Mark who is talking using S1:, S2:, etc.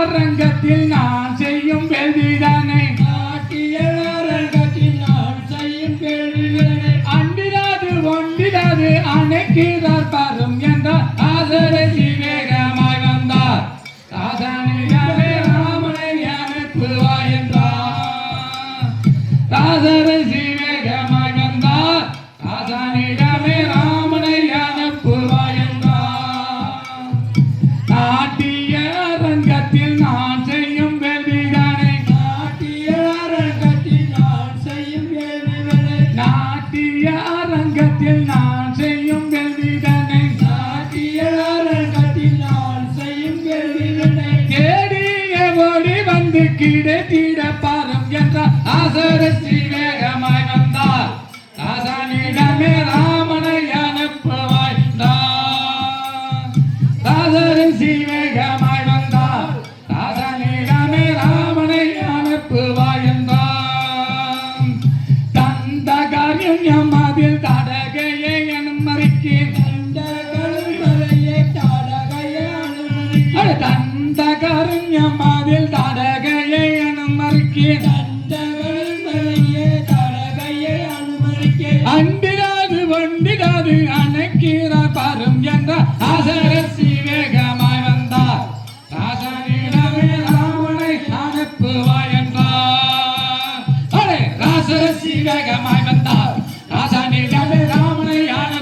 S1: அரங்கத்தில் நான் செய்யும் வேள்விதானே.
S2: நாட்டிய அரங்கத்தில் நான் செய்யும் கேள்விகளை
S1: அண்டிராது ஒண்டிராது அணைக்கிறார் பாரும் என்றார். ஆதரை வேகமாய் வந்தார். ராஜனிடமே ராமனை அனுப்புவாய் என்றார். ராஜரை நான் செய்யும் வேள்விதானே
S2: நாட்டிய நான் செய்யும் கேள்விகளை
S1: தேடிய ஓடி வந்து கிடைத்திட பாரம் என்ற ஆசரசி வேகமாய் வந்தார். ராசனிடமே ராமனை அனுப்புவாய் வேகமாய் வந்தார். ராசனிடமே ராமனை அனுப்புவாய் தந்த காரியம் எம்மதில் தடகையை தந்த
S2: கருண்யம் அதில் தடகையை அனுமதிக்கு.
S1: அன்பிடாது ஒன்றிடாது அணைக்கிற பரும் என்ற அசரசி
S2: வேகமாய் வந்தார். ராசனிடமே ராமனை
S1: அனுப்புவாய் என்றார். ராசரசி வேகமாய் வந்தார். ராசனிடமே ராமனை அனு